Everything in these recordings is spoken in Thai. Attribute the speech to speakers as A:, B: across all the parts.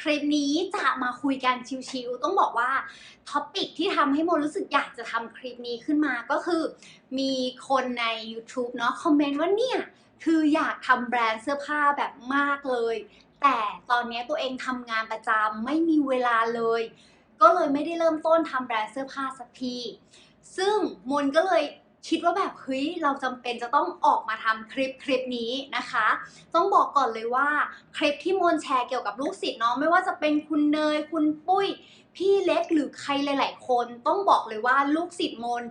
A: คลิปนี้จะมาคุยกันชิวๆต้องบอกว่าท็อปิกที่ทำให้โมรู้สึกอยากจะทำคลิปนี้ขึ้นมาก็คือ มีคนใน YouTube เนาะคอมเมนต์ว่าเนี่ย คืออยากทำแบรนด์เสื้อผ้าแบบมากเลย แต่ตอนนี้ตัวเองทำงานประจำไม่มีเวลาเลย ก็เลยไม่ได้เริ่มต้นทำแบรนด์เสื้อผ้าสักทีซึ่งมนก็เลย คิดว่าแบบเฮ้ยเราจำเป็นจะต้องออกมาทำคลิปคลิปนี้นะคะ ต้องบอกก่อนเลยว่าคลิปที่มนแชร์เกี่ยวกับลูกศิษย์เนาะไม่ว่าจะเป็นคุณเนยคุณปุ้ย พี่เล็กหรือใครหลาย ๆ คนต้องบอกเลยว่าลูกศิษย์มน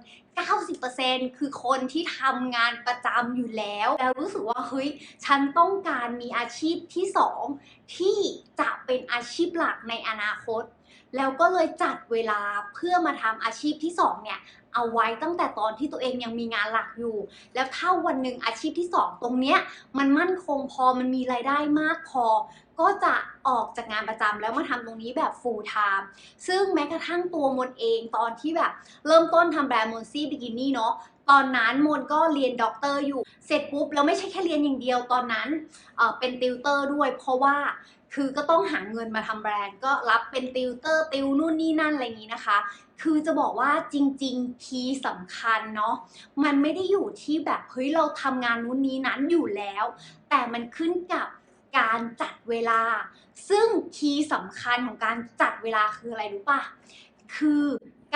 A: 90%คือคนที่ทำงานประจำอยู่แล้ว แล้วรู้สึกว่าเฮ้ยฉันต้องการมีอาชีพที่สองที่จะเป็นอาชีพหลักในอนาคต แล้วก็เลยจัดเวลาเพื่อมาทำอาชีพที่สองเนี่ยเอาไว้ตั้งแต่ตอนที่ตัวเองยังมีงานหลักอยู่ แล้วถ้าวันหนึ่งอาชีพที่สองตรงเนี้ยมันมั่นคงพอมันมีรายได้มากพอ ก็จะออกจากงานประจำแล้วมาทำตรงนี้แบบ full time ซึ่งแม้กระทั่งตัวมนเองตอนที่แบบ เริ่มต้นทำแบรนด์มนซี่บิกินี่เนาะตอนนั้นมนก็เรียนด็อกเตอร์อยู่ เสร็จปุ๊บแล้วไม่ใช่แค่เรียนอย่างเดียวตอนนั้นเเป็นติวเตอร์ด้วย เพราะว่า คือก็ต้องหาเงินมาทำแบรนด์ ก็รับเป็นติวเตอร์ติวนู่นนี่นั่นอะไรอย่างนี้นะคะ คือจะบอกว่าจริงๆคีย์สำคัญเนาะมันไม่ได้อยู่ที่แบบเฮ้ยเราทำงานนู้นนี้นั้นอยู่แล้ว แต่มันขึ้นกับการจัดเวลา ซึ่งคีย์สำคัญของการจัดเวลาคืออะไรรู้ปะคือ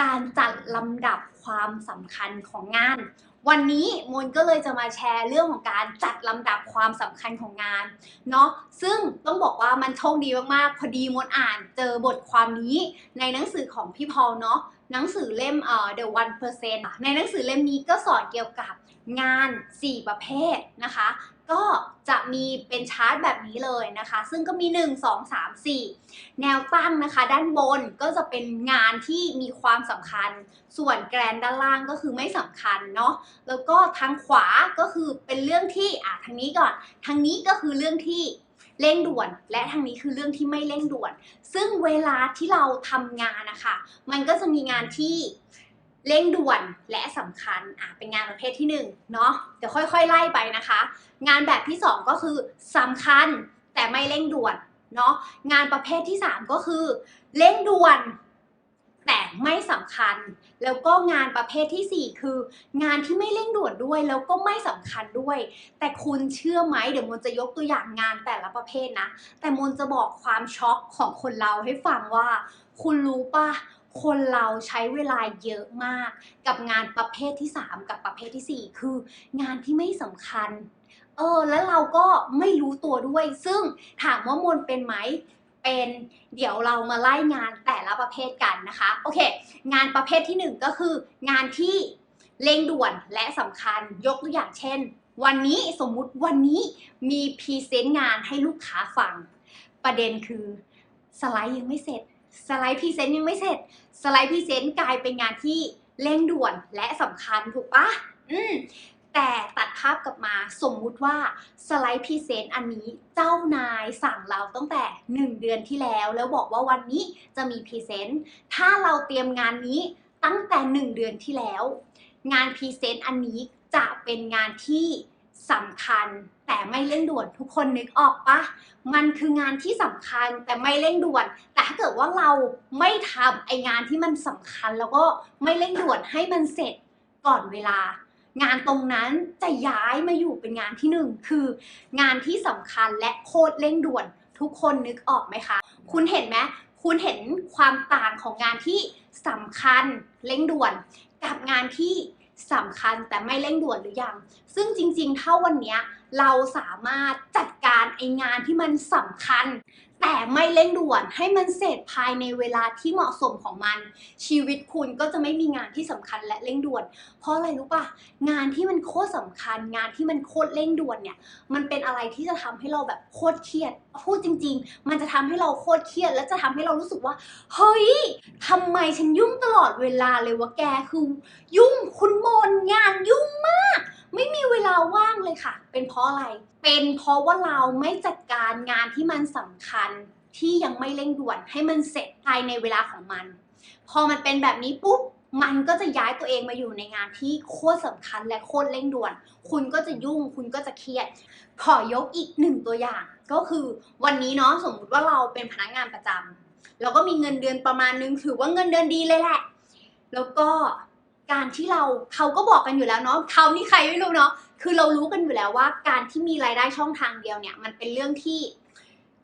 A: การจัดลำดับความสำคัญของงาน วันนี้มนก็เลยจะมาแชร์เรื่องของการจัดลำดับความสำคัญของงานเนาะซึ่งต้องบอกว่ามันโชคดีมากๆ พอดีมนอ่านเจอบทความนี้ในหนังสือของพี่พอลเนาะหนังสือเล่มเอ่อ The One Percent ในหนังสือเล่มนี้ก็สอนเกี่ยวกับงาน 4 ประเภทนะคะ ก็จะมีเป็นชาร์ตแบบนี้เลยนะคะ ซึ่งก็มี 1 2 3 4 แนวตั้งนะคะ ด้านบนก็จะเป็นงานที่มีความสำคัญ ส่วนแกรนด้านล่างก็คือไม่สำคัญเนาะแล้วก็ทางขวาก็คือเป็นเรื่องที่อะทางนี้ก่อนทางนี้ก็คือเรื่องที่เร่งด่วน และทางนี้คือเรื่องที่ไม่เร่งด่วน ซึ่งเวลาที่เราทำงานนะคะ มันก็จะมีงานที่ เร่งด่วนและสำคัญอะเป็นงานประเภทที่1เนาะเดี๋ยวค่อยๆ ไล่ไปนะคะ งานแบบที่ 2 ก็คือสำคัญแต่ไม่เร่งด่วนเนาะงานประเภทที่ 3 ก็คือเร่งด่วน แต่ไม่สำคัญ แล้วก็งานประเภทที่ 4 คือ งานที่ไม่เร่งด่วนด้วย แล้วก็ไม่สำคัญด้วย แต่คุณเชื่อไหมเดี๋ยวมนจะยกตัวอย่างงานแต่ละประเภทนะ แต่มนจะบอกความช็อกของคนเราให้ฟังว่า คุณรู้ปะ คนเราใช้เวลาเยอะมาก กับงานประเภทที่ 3 กับประเภทที่ 4 คือ งานที่ไม่สำคัญ เออ แล้วเราก็ไม่รู้ตัวด้วย ซึ่งถามว่ามนเป็นไหมเป็นเดี๋ยวเรามาไล่งานแต่ละประเภทกันนะคะ โอเค งานประเภทที่ 1 ก็คือ งานที่เร่งด่วนและสำคัญยกตัวอย่างเช่น วันนี้สมมุติวันนี้มีพรีเซนต์งานให้ลูกค้าฟัง ประเด็นคือสไลด์ยังไม่เสร็จ สไลด์พรีเซนต์ยังไม่เสร็จ สไลด์พรีเซนต์กลายเป็นงานที่เร่งด่วนและสำคัญถูกปะอืมแต่ตัดภาพกลับมาสมมุติว่าสไลด์พรีเซนต์อันนี้เจ้านายสั่งเราตั้งแต่ 1 เดือนที่แล้ว แล้วบอกว่าวันนี้จะมีพรีเซนต์ถ้าเราเตรียมงานนี้ตั้งแต่ 1 เดือนที่แล้ว งานพรีเซนต์อันนี้จะเป็นงานที่สำคัญแต่ไม่เร่งด่วนทุกคนนึกออกปะมันคืองานที่สำคัญแต่ไม่เร่งด่วน เกิดว่าเราไม่ทำไองานที่มันสำคัญแล้วก็ไม่เร่งด่วนให้มันเสร็จก่อนเวลา งานตรงนั้นจะย้ายมาอยู่เป็นงานที่หนึ่งคือ งานที่สำคัญและโคตรเร่งด่วนทุกคนนึกออกไหมคะ คุณเห็นไหมคุณเห็นความต่างของงานที่สำคัญเร่งด่วน กับงานที่สำคัญแต่ไม่เร่งด่วนหรือยัง ซึ่งจริงๆถ้าวันนี้เราสามารถจัดการไองานที่มันสำคัญ แต่ไม่เร่งด่วนให้มันเสร็จภายในเวลาที่เหมาะสมของมัน ชีวิตคุณก็จะไม่มีงานที่สำคัญและเร่งด่วน เพราะอะไรรู้ป่ะงานที่มันโคตรสำคัญ งานที่มันโคตรเร่งด่วนเนี่ย มันเป็นอะไรที่จะทำให้เราแบบโคตรเครียด พูดจริง ๆ มันจะทำให้เราโคตรเครียด และจะทำให้เรารู้สึกว่า เฮ้ยทำไมฉันยุ่งตลอดเวลาเลยวะแกคือ ยุ่งคุณมนงานยุ่งมาก ไม่มีเวลาว่างเลยค่ะ เป็นเพราะอะไร เป็นเพราะว่าเราไม่จัดการงานที่มันสำคัญที่ยังไม่เร่งด่วนให้มันเสร็จภายในเวลาของมัน พอมันเป็นแบบนี้ปุ๊บมันก็จะย้ายตัวเองมาอยู่ในงานที่โคตรสำคัญและโคตรเร่งด่วน คุณก็จะยุ่ง คุณก็จะเครียด ขอยกอีกหนึ่งตัวอย่าง ก็คือวันนี้เนาะสมมุติว่าเราเป็นพนักงานประจำเราก็มีเงินเดือนประมาณนึงถือว่าเงินเดือนดีเลยแหละ แล้วก็ การที่เราเขาก็บอกกันอยู่แล้วเนาะเขานี่ใครไม่รู้เนาะคือเรารู้กันอยู่แล้วว่า การที่มีรายได้ช่องทางเดียวเนี่ย มันเป็นเรื่องที่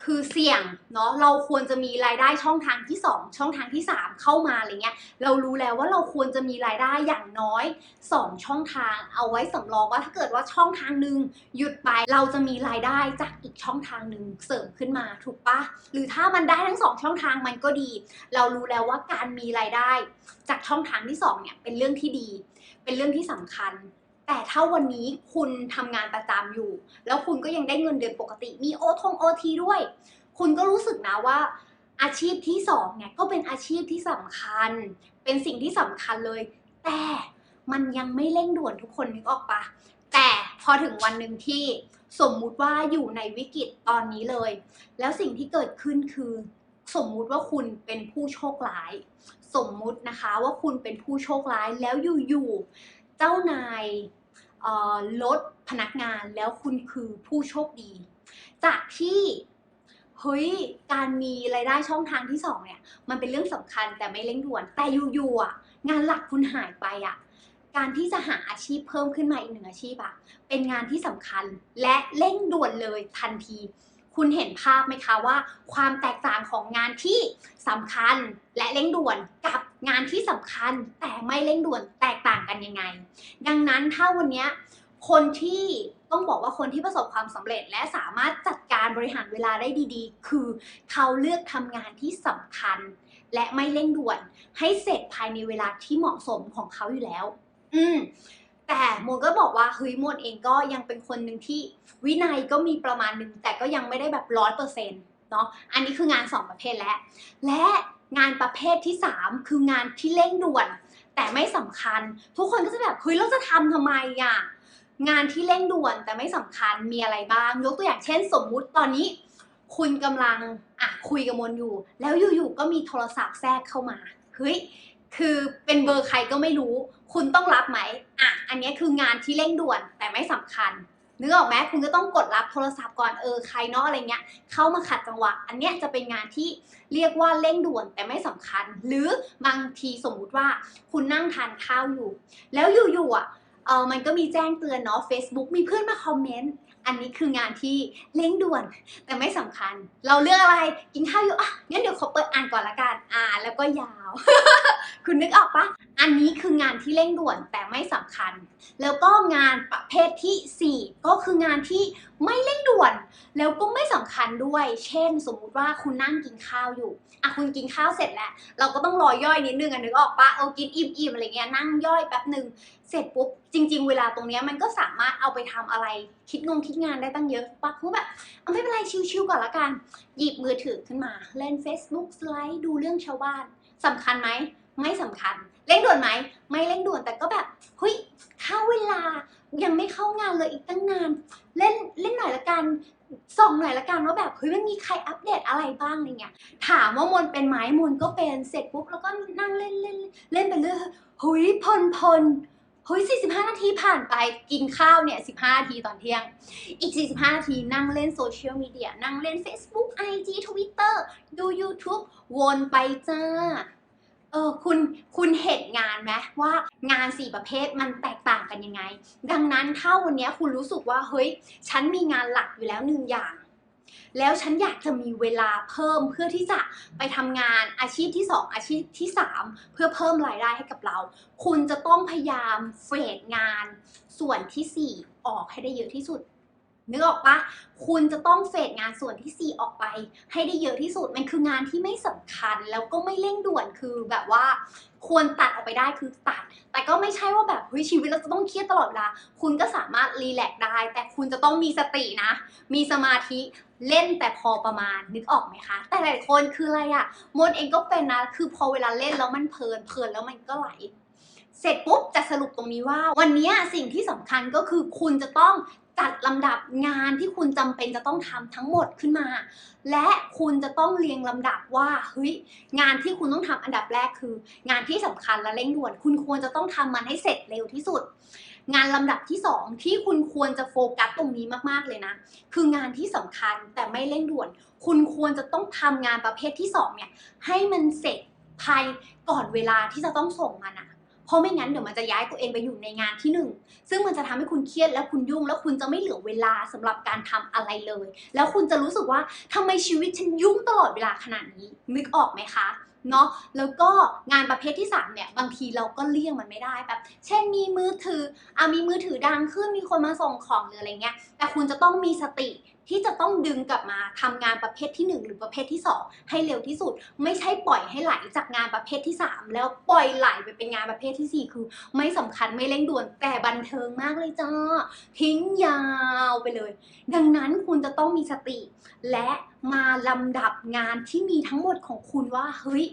A: คือเสี่ยงเนาะเราควรจะมีรายได้ช่องทางที่ 2 ช่องทางที่ 3 เข้ามาอะไรเงี้ยเรารู้แล้วว่าเราควรจะมีรายได้อย่างน้อย 2 ช่องทางเอาไว้สำรองว่าถ้าเกิดว่าช่องทางหนึ่งหยุดไปเราจะมีรายได้จากอีกช่องทางหนึ่งเสริมขึ้นมาถูกปะหรือถ้ามันได้ทั้งสองช่องทางมันก็ดี เรารู้แล้วว่าการมีรายได้ จากช่องทางที่สองเนี่ยเป็นเรื่องที่ดี เป็นเรื่องที่สำคัญ แต่ถ้าวันนี้คุณทำงานประจำอยู่ แล้วคุณก็ยังได้เงินเดือนปกติ มีโอทงโอทีด้วย คุณก็รู้สึกนะว่า อาชีพที่สองเนี่ยก็เป็นอาชีพที่สำคัญ เป็นสิ่งที่สำคัญเลย แต่มันยังไม่เร่งด่วนทุกคนนึกออกปะแต่พอถึงวันหนึ่งที่สมมุติว่าอยู่ในวิกฤตตอนนี้เลย แล้วสิ่งที่เกิดขึ้นคือ สมมุติว่าคุณเป็นผู้โชคร้าย สมมุตินะคะว่าคุณเป็นผู้โชคร้ายแล้วอยู่ๆเจ้านาย ลดพนักงานแล้วคุณคือผู้โชคดี จากที่เฮ้ยการมีรายได้ช่องทางที่สองเนี่ยมันเป็นเรื่องสำคัญแต่ไม่เร่งด่วน แต่อยู่ๆอะงานหลักคุณหายไปอะการที่จะหาอาชีพเพิ่มขึ้นมาอีกหนึ่งอาชีพอะเป็นงานที่สำคัญและเร่งด่วนเลยทันที คุณเห็นภาพไหมคะว่า ความแตกต่างของงานที่สำคัญและเร่งด่วนกับงานที่สำคัญแต่ไม่เร่งด่วนแตกต่างกันยังไง ดังนั้นถ้าวันนี้คนที่ต้องบอกว่าคนที่ประสบความสำเร็จ และสามารถจัดการบริหารเวลาได้ดีๆ คือเขาเลือกทำงานที่สำคัญ และไม่เร่งด่วน ให้เสร็จภายในเวลาที่เหมาะสมของเขาอยู่แล้ว อืม แต่โมก็บอกว่าเฮ้ยโมนเองก็ยังเป็นคนหนึ่งที่วินัยก็มีประมาณหนึ่งแต่ก็ยังไม่ได้แบบร้อยเปอร์เซ็นต์เนาะอันนี้คืองานสองประเภทแล้วและงานประเภทที่สามคืองานที่เร่งด่วน แต่ไม่สำคัญ ทุกคนก็จะแบบเฮ้ยเราจะทำทำไมอะงานที่เร่งด่วนแต่ไม่สำคัญมีอะไรบ้าง ยกตัวอย่างเช่น สมมุติตอนนี้ คุณกำลังอะคุยกับมนอยู่ แล้วอยู่ๆก็มีโทรศัพท์แทรกเข้ามาเฮ้ย คือเป็นเบอร์ใครก็ไม่รู้ คุณต้องรับไหมอะอันนี้คืองานที่เร่งด่วนแต่ไม่สำคัญนึกออกไหมคุณก็ต้องกดรับโทรศัพท์ก่อนเออใครเนาะอะไรเงี้ย เข้ามาขัดจังหวะ อันเนี้ยจะเป็นงานที่เรียกว่าเร่งด่วนแต่ไม่สำคัญ หรือบางทีสมมุติว่าคุณนั่งทานข้าวอยู่ แล้วอยู่ๆอะเออมันก็มีแจ้งเตือนเนาะ Facebook มีเพื่อนมาคอมเมนต์อันนี้คืองานที่เร่งด่วนแต่ไม่สำคัญ เราเลือกอะไรกินข้าวอยู่อะงั้นเดี๋ยวขอเปิดอ่านก่อนละกันอ่านแล้วก็ยาว คุณนึกออกปะอันนี้คืองานที่เร่งด่วนแต่ไม่สำคัญ แล้วก็งานประเภทที่ 4 ก็คืองานที่ไม่เร่งด่วน แล้วก็ไม่สำคัญด้วย เช่น สมมุติว่าคุณนั่งกินข้าวอยู่อะคุณกินข้าวเสร็จแล้ว เราก็ต้องรอย่อยนิดนึงอะนึกออกปะเออกินอิ่มๆอะไรเงี้ยนั่งย่อยแป๊บหนึ่งเสร็จปุ๊บจริง ๆ เวลาตรงเนี้ยมันก็สามารถเอาไปทำอะไร คิดงงคิดงานได้ตั้งเยอะปะคือแบบเอาไม่เป็นไรชิวๆก่อนละกัน หยิบมือถือขึ้นมาเล่น Facebook สไลด์ดูเรื่องชาวบ้านสำคัญไหมไม่สำคัญ เร่งด่วนไหม ไม่เร่งด่วนแต่ก็แบบเฮ้ยเข้าเวลายังไม่เข้างานเลยอีกตั้งนาน เล่นเล่นหน่อยละกันส่องหน่อยละกันว่าแบบเฮ้ยมันมีใครอัปเดตอะไรบ้างอะไรเงี้ยถามว่ามนเป็นไหมมนก็เป็นเสร็จปุ๊บแล้วก็นั่งเล่นเล่นเล่นไปเรื่อยเฮ้ยพลพล เฮ้ย 45 นาทีผ่านไปกินข้าวเนี่ย 15 นาทีตอนเที่ยง อีก 45 นาทีนั่งเล่นโซเชียลมีเดีย นั่งเล่น Facebook IG Twitter ดู YouTube วนไปจ้า เออคุณคุณเห็นงานไหมว่างานสี่ประเภทมันแตกต่างกันยังไง ดังนั้นถ้าวันนี้คุณรู้สึกว่า เฮ้ย ฉันมีงานหลักอยู่แล้วหนึ่งอย่าง แล้วฉันอยากจะมีเวลาเพิ่มเพื่อที่จะไปทำงานอาชีพที่ 2 อาชีพที่ 3 เพื่อเพิ่มรายได้ให้กับเรา คุณจะต้องพยายามเฟรดงาน ส่วนทีสี่4 ออกให้ได้เยอะที่สุดนึกออกปะคุณจะต้องเฟดงานส่วนที่ 4 ออกไป ให้ได้เยอะที่สุด มันคืองานที่ไม่สำคัญแล้วก็ไม่เร่งด่วน คือแบบว่า ควรตัดออกไปได้คือตัด แต่ก็ไม่ใช่ว่าแบบเฮ้ยชีวิตเราจะต้องเครียดตลอดเวลา คุณก็สามารถรีแลกได้ แต่คุณจะต้องมีสตินะ มีสมาธิเล่นแต่พอประมาณนึกออกไหมคะ แต่หลายคนคืออะไรอะมดเองก็เป็นนะ คือพอเวลาเล่นแล้วมันเพลินเพลินแล้วมันก็ไหลเสร็จปุ๊บจะสรุปตรงนี้ว่า วันนี้สิ่งที่สำคัญก็คือคุณจะต้อง จัดลำดับงานที่คุณจำเป็นจะต้องทำทั้งหมดขึ้นมา และคุณจะต้องเรียงลำดับว่าเฮ้ยงานที่คุณต้องทำอันดับแรกคือ งานที่สำคัญและเร่งด่วน คุณควรจะต้องทำมันให้เสร็จเร็วที่สุด งานลำดับที่สองที่คุณควรจะโฟกัสตรงนี้มากๆเลยนะ คืองานที่สำคัญแต่ไม่เร่งด่วน คุณควรจะต้องทำงานประเภทที่สองเนี่ยให้มันเสร็จภายก่อนเวลาที่จะต้องส่งมันอะ เพราะไม่งั้นเดี๋ยวมันจะย้ายตัวเองไปอยู่ในงานที่หนึ่งซึ่งมันจะทำให้คุณเครียดแล้วคุณยุ่ง แล้วคุณจะไม่เหลือเวลาสำหรับการทำอะไรเลย แล้วคุณจะรู้สึกว่าทำไมชีวิตฉันยุ่งตลอดเวลาขนาดนี้นึกออกไหมคะเนาะแล้วก็งานประเภทที่3เนี่ยบางทีเราก็เลี่ยงมันไม่ได้แบบเช่นมีมือถืออะมีมือถือดังขึ้นมีคนมาส่งของหรืออะไรเงี้ยแต่คุณจะต้องมีสติ ที่จะต้องดึงกลับมาทำงานประเภทที่ 1 หรือประเภทที่ 2 ให้เร็วที่สุด ไม่ใช่ปล่อยให้ไหลจากงานประเภทที่ 3 แล้วปล่อยไหลไปเป็นงานประเภทที่ 4 คือ ไม่สำคัญไม่เร่งด่วนแต่บันเทิงมากเลยจ้าทิ้งยาวไปเลย ดังนั้นคุณจะต้องมีสติ และมาลำดับงานที่มีทั้งหมดของคุณว่าเฮ้ย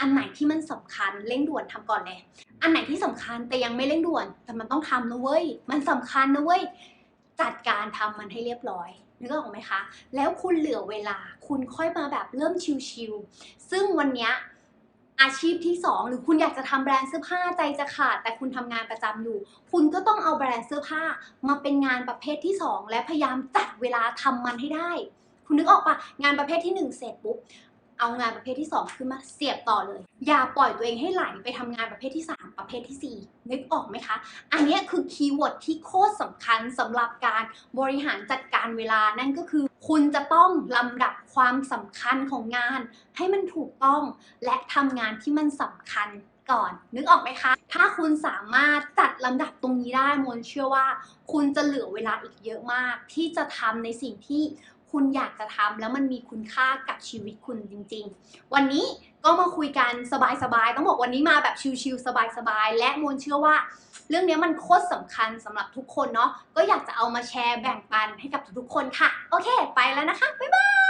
A: อันไหนที่มันสำคัญเร่งด่วนทำก่อนเลยอันไหนที่สำคัญแต่ยังไม่เร่งด่วน แต่มันต้องทำนะเว้ย มันสำคัญนะเว้ย จัดการทำมันให้เรียบร้อย นึกออกไหมคะ แล้วคุณเหลือเวลา คุณค่อยมาแบบเริ่มชิวๆ ซึ่งวันนี้อาชีพที่ 2 หรือคุณอยากจะทำแบรนด์เสื้อผ้าใจจะขาด แต่คุณทำงานประจำอยู่ คุณก็ต้องเอาแบรนด์เสื้อผ้ามาเป็นงานประเภทที่ 2 และพยายามจัดเวลาทำมันให้ได้ คุณนึกออกปะงานประเภทที่ 1 เสร็จปุ๊บ เอางานประเภทที่2ขึ้นมาเสียบต่อเลย อย่าปล่อยตัวเองให้ไหลไปทำงานประเภทที่ 3 ประเภทที่ 4 นึกออกไหมคะ อันนี้คือคีย์เวิร์ดที่โคตรสำคัญสำหรับการบริหารจัดการเวลานั่นก็คือ คุณจะต้องลำดับความสำคัญของงาน ให้มันถูกต้องและทำงานที่มันสำคัญก่อน นึกออกไหมคะ ถ้าคุณสามารถจัดลำดับตรงนี้ได้มนเชื่อว่า คุณจะเหลือเวลาอีกเยอะมาก ที่จะทำในสิ่งที่ คุณอยากจะทำแล้วมันมีคุณค่ากับชีวิตคุณจริง ๆ วันนี้ก็มาคุยกันสบายๆ ต้องบอกวันนี้มาแบบชิลๆสบายๆ และมนเชื่อว่า เรื่องนี้มันโคตรสำคัญสำหรับทุกคนเนาะ ก็อยากจะเอามาแชร์แบ่งปันให้กับทุกๆคนค่ะ โอเค ไปแล้วนะคะ บ๊ายบาย